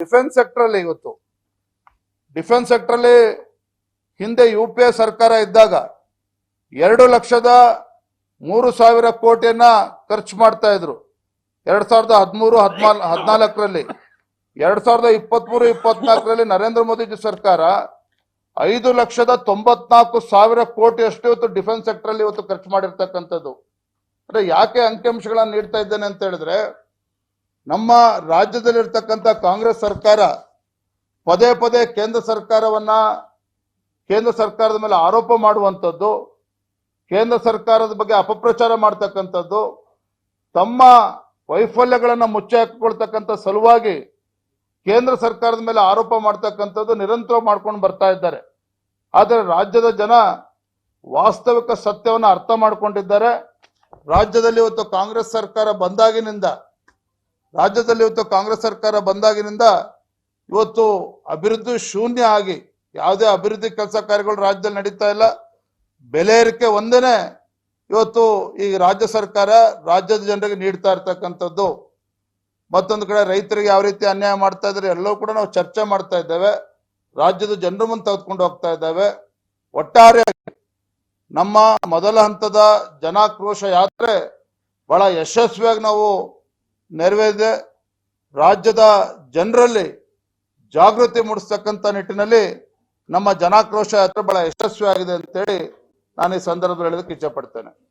Defence sector ಅಲ್ಲಿ ಇವತ್ತು. Defence sector ಅಲ್ಲಿ ಹಿಂದೆ ಯು ಪಿ ಎ ಸರ್ಕಾರ ಇದ್ದಾಗ ಎರಡು ಲಕ್ಷದ ಮೂರು ಸಾವಿರ ಕೋಟಿಯನ್ನ ಖರ್ಚು ಮಾಡ್ತಾ ಇದ್ರು. ಎರಡ್ ಸಾವಿರದ ಹದಿಮೂರು, ಹದಿನಾಲ್, ಹದಿನಾಲ್ಕರಲ್ಲಿ. ಎರಡ್ ಸಾವಿರದ ಇಪ್ಪತ್ಮೂರು, ಇಪ್ಪತ್ನಾಲ್ಕರಲ್ಲಿ ನರೇಂದ್ರ ಮೋದಿಜಿ ಸರ್ಕಾರ ಐದು ಲಕ್ಷದ ತೊಂಬತ್ನಾಲ್ಕು ಸಾವಿರ ಕೋಟಿಯಷ್ಟು ಇವತ್ತು ಡಿಫೆನ್ಸ್ ಸೆಕ್ಟರ್ ಅಲ್ಲಿ ಇವತ್ತು ಖರ್ಚು ಮಾಡಿರ್ತಕ್ಕಂಥದ್ದು. ಅಂದ್ರೆ ಯಾಕೆ ಅಂಕಿಅಂಶಗಳನ್ನ ನೀಡ್ತಾ ಇದ್ದೇನೆ ಅಂತ ಹೇಳಿದ್ರೆ ನಮ್ಮ ರಾಜ್ಯದಲ್ಲಿರ್ತಕ್ಕಂಥ ಕಾಂಗ್ರೆಸ್ ಸರ್ಕಾರ ಪದೇ ಪದೇ ಕೇಂದ್ರ ಸರ್ಕಾರವನ್ನ, ಕೇಂದ್ರ ಸರ್ಕಾರದ ಮೇಲೆ ಆರೋಪ ಮಾಡುವಂಥದ್ದು, ಕೇಂದ್ರ ಸರ್ಕಾರದ ಬಗ್ಗೆ ಅಪಪ್ರಚಾರ ಮಾಡ್ತಕ್ಕಂಥದ್ದು, ತಮ್ಮ ವೈಫಲ್ಯಗಳನ್ನು ಮುಚ್ಚಿ ಹಾಕಿಕೊಳ್ತಕ್ಕಂಥ ಸಲುವಾಗಿ ಕೇಂದ್ರ ಸರ್ಕಾರದ ಮೇಲೆ ಆರೋಪ ಮಾಡ್ತಕ್ಕಂಥದ್ದು ನಿರಂತರ ಮಾಡ್ಕೊಂಡು ಬರ್ತಾ ಇದ್ದಾರೆ. ಆದರೆ ರಾಜ್ಯದ ಜನ ವಾಸ್ತವಿಕ ಸತ್ಯವನ್ನು ಅರ್ಥ ಮಾಡ್ಕೊಂಡಿದ್ದಾರೆ. ರಾಜ್ಯದಲ್ಲಿ ಇವತ್ತು ಕಾಂಗ್ರೆಸ್ ಸರ್ಕಾರ ಬಂದಾಗಿನಿಂದ ರಾಜ್ಯದಲ್ಲಿ ಇವತ್ತು ಕಾಂಗ್ರೆಸ್ ಸರ್ಕಾರ ಬಂದಾಗಿನಿಂದ ಇವತ್ತು ಅಭಿವೃದ್ಧಿ ಶೂನ್ಯ ಆಗಿ ಯಾವುದೇ ಅಭಿವೃದ್ಧಿ ಕೆಲಸ ಕಾರ್ಯಗಳು ರಾಜ್ಯದಲ್ಲಿ ನಡೀತಾ ಇಲ್ಲ. ಬೆಲೆ ಏರಿಕೆ ಒಂದೇನೆ ಇವತ್ತು ಈ ರಾಜ್ಯ ಸರ್ಕಾರ ರಾಜ್ಯದ ಜನರಿಗೆ ನೀಡ್ತಾ ಇರ್ತಕ್ಕಂಥದ್ದು. ಮತ್ತೊಂದು ಕಡೆ ರೈತರಿಗೆ ಯಾವ ರೀತಿ ಅನ್ಯಾಯ ಮಾಡ್ತಾ ಇದ್ದಾರೆ ಎಲ್ಲವೂ ಕೂಡ ನಾವು ಚರ್ಚೆ ಮಾಡ್ತಾ ಇದ್ದೇವೆ. ರಾಜ್ಯದ ಜನರ ಮುಂದೆ ತೆಗೆದುಕೊಂಡು ಹೋಗ್ತಾ ಇದ್ದೇವೆ. ಒಟ್ಟಾರೆ ನಮ್ಮ ಮೊದಲ ಹಂತದ ಜನಾಕ್ರೋಶ ಯಾತ್ರೆ ಬಹಳ ಯಶಸ್ವಿಯಾಗಿ ನಾವು ನೆರವೇರಿದೆ ರಾಜ್ಯದ ಜನರಲ್ಲಿ ಜಾಗೃತಿ ಮೂಡಿಸ್ತಕ್ಕಂಥ ನಿಟ್ಟಿನಲ್ಲಿ ನಮ್ಮ ಜನಾಕ್ರೋಶ ಯಾತ್ರೆ ಬಹಳ ಯಶಸ್ವಿಯಾಗಿದೆ ಅಂತೇಳಿ ನಾನು ಈ ಸಂದರ್ಭದಲ್ಲಿ ಹೇಳೋದಕ್ಕೆ ಇಚ್ಛೆ ಪಡ್ತೇನೆ.